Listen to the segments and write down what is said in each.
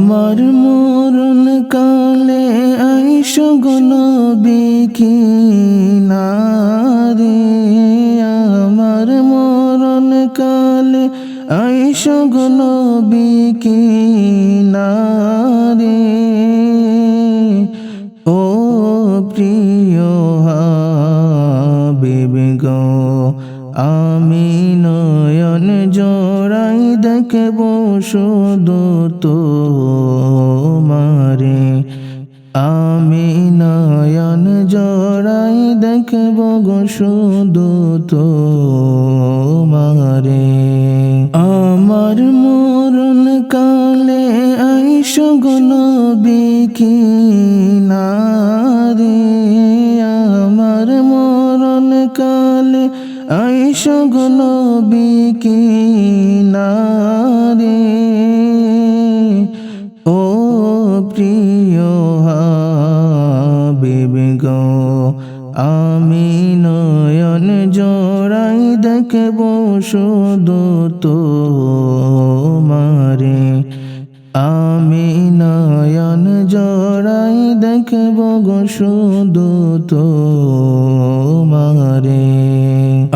আমার মরণ কালে আইস গনবি কি নারে আমার মরণ কালে আইস গনবি কি নারে ও প্রিয় হাবিব গো, আমি নয়ন জোড়াই দেখব শুধু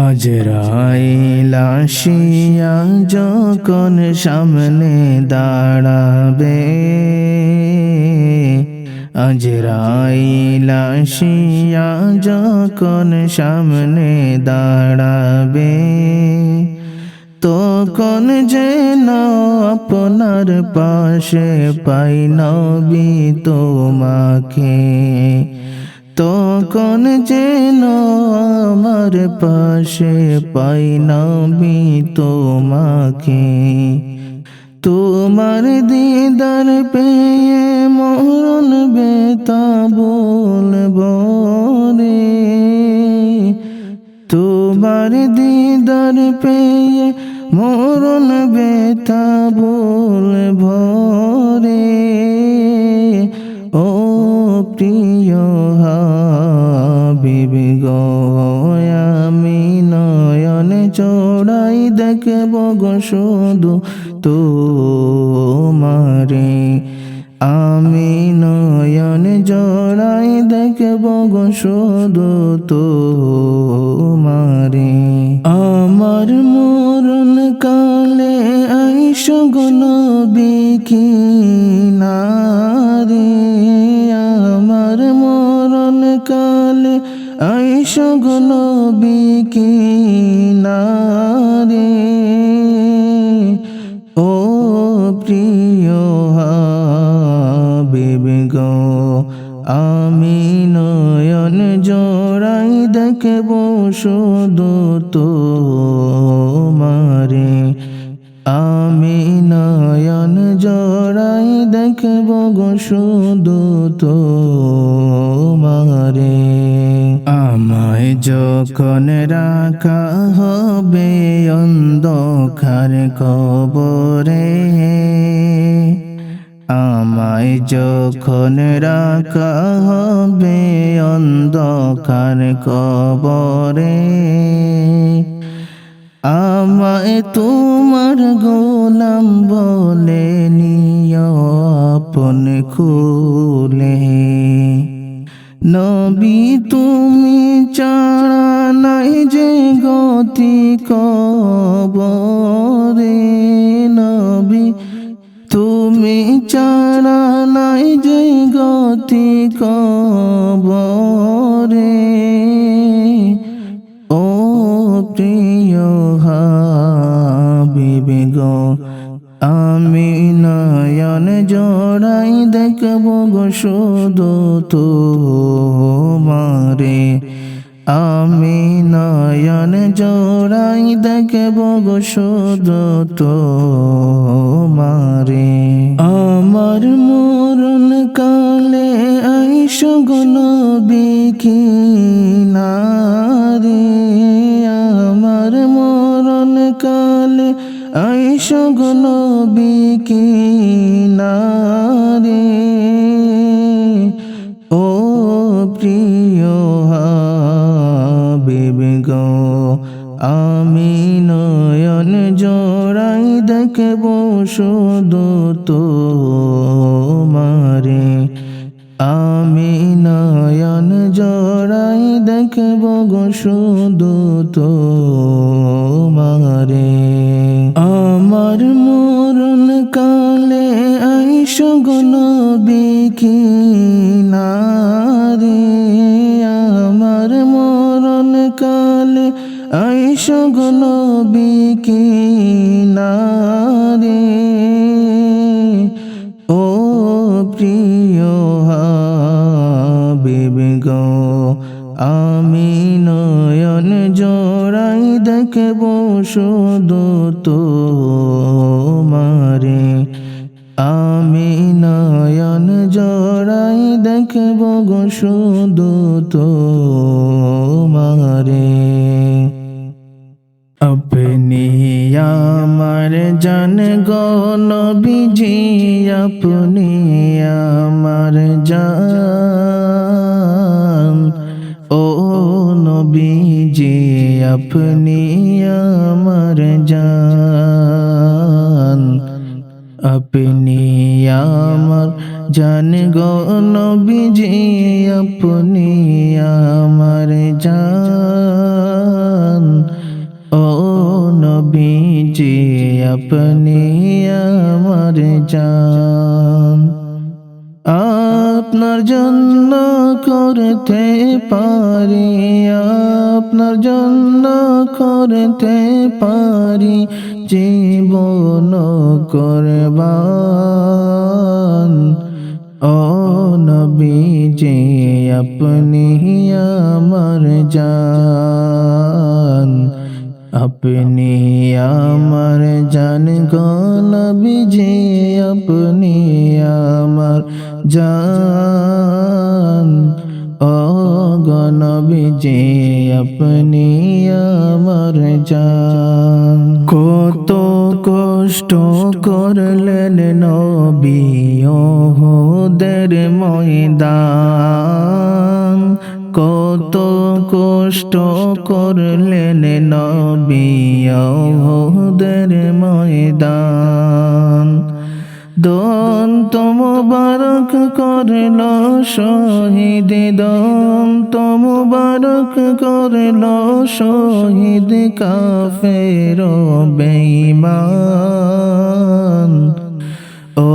আজরাইল আসিয়া যখন সামনে দাঁড়াবে আজরাইল আসিয়া যখন সামনে দাঁড়াবে তখন যেন আপনার পাশে পাই নবী তোমাকে তখন যেন আমার পাশে পাই নবী তোমাকে। তোমার দিদার পেয়ে মরণ বেতা বলব রে। তোমার দিদার পেয়ে মরণ বেতা বলব রে। ও প্রিয় চড়াই দেখব গো শুধু তোমারে। আমি নয়ন জড়াই দেখব গো শুধু তোমারে। আমার মরণ কালে আইস গনবি কি নারে আমার মরণ কালে আইস গনবি শুধু তো মারে আমি নয়ন জড়াই দেখব গো শুধু তো মারে আমায় যখন রাখা হবে অন্ধকার কবরে আমায় যখন রাখা হবে অন্ধকার কবরে, আমায় তোমার গোলাম বলে নিয় আপন খুলে। নবী তুমি চারা নাই যে গতি কবরে, নবী তুমি চারা নাই যে গতি কবরে। ও প্রিয় হাবিব গো, আমি নয়ন জোড়াই দেখব গো শুধু তোমারে। আমি নয়ন জোড়াই দেখব গো শুধু তোমারে আইস গনবি কি নারে আমার মরণ কালে আইস গনবি কি নারে ও প্রিয় হাবিব গো, আমি নয়ন জোড়াই দেখব শুধু সুগনবী কি নারে আমার মরণ কালে আই সুগনবী কি নারে ও প্রিয় হাবিব গো, আমি নয়ন জোড়াই দেখব শুধু আপনি আমার জান গণ বিজি আপনি আমার জান ও নবীজি আপনি আমার জান আপনি আমার জান গো নবীজি আপনি আমার জান নবীজি আপনি আমার জান। আপনার জন্য করতে পারি, আপনার জন্য করতে পারি, জীবন করবান। ও নবী, যে আপনি আমার জান। আপনি আমার জান গলবিজি আপনি আমার জান ও গনবিজি আপনি আমার জান কত কষ্ট করলেন নবী ওহদের ময়দান কষ্ট করলেন নবী ওহদের ময়দান। দন্ত মুবারক করল শহীদ, দন্ত মুবারক করল শহীদ কাফের বেঈমান। ও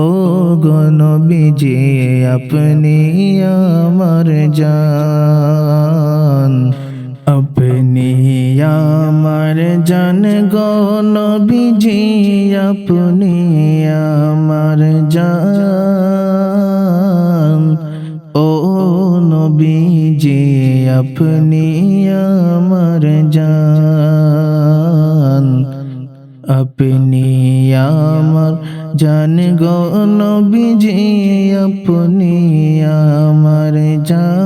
গণ গনবিজি আপনি আমার জান। জান গনবিজি আপনি আমার জান। ও নবীজি, আপনি আমার জান। আপনি আমার জান গো নবীজি, আপনি আমার জান।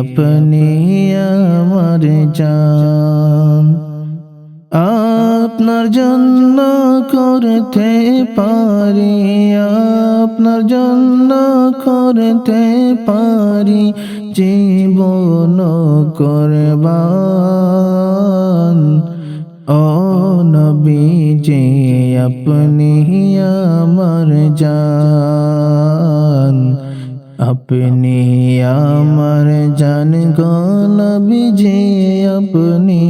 আপনি আমার জান। আপনার জন্য করতে পারি, আপনার জন্য করতে পারি, জীবন করবান। ও নবী যে আপনি আমার জান। আপনি আমার জান গলবিজি আপনি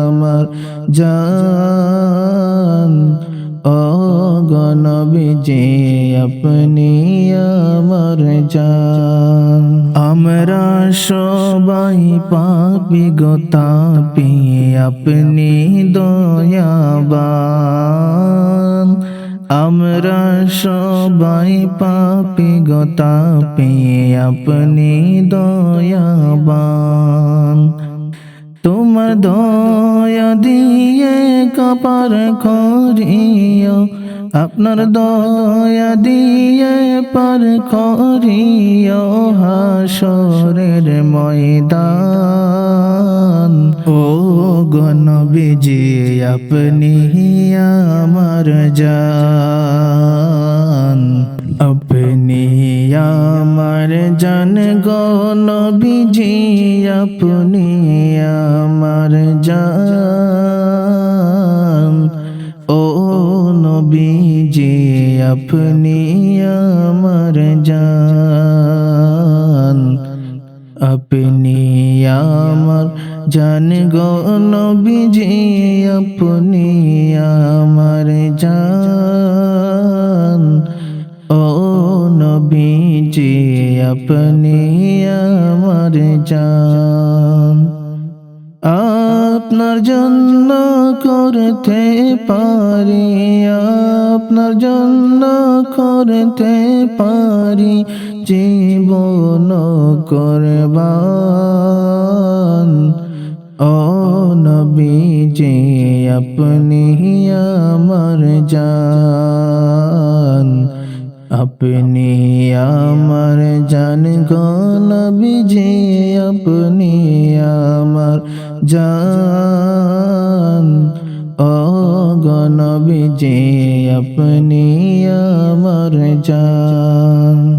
আমার জান ও গনবিজি আপনি আমার জান আমরা সবাই পাপি গোতাপি আপনি দয়াবান আমরা সবাই পাপি গতাপি আপনি দয়াবান। তোমার দয়া দিয়ে কপার করিও আপনার দয়া দিয়ে পার করিও হাসরের ময়দান। ও গণবিজি আপনি আমার জান। আপনি আমার জান গণবিজি আপনি আমার জান। নবীজি আপনি আমার জান আপনি আমার জান গো নবীজি আপনি আমার জান ও নবীজি আপনি আমার জান আপনার জন্য করতে পারি আপনার জন্য করতে পারি, জীবন করবান। ও নবীজি, আপনি আমার জান। আপনি আমার জান গো নবীজি, আপনি আমার গো নবীজি আপনি আমার জান।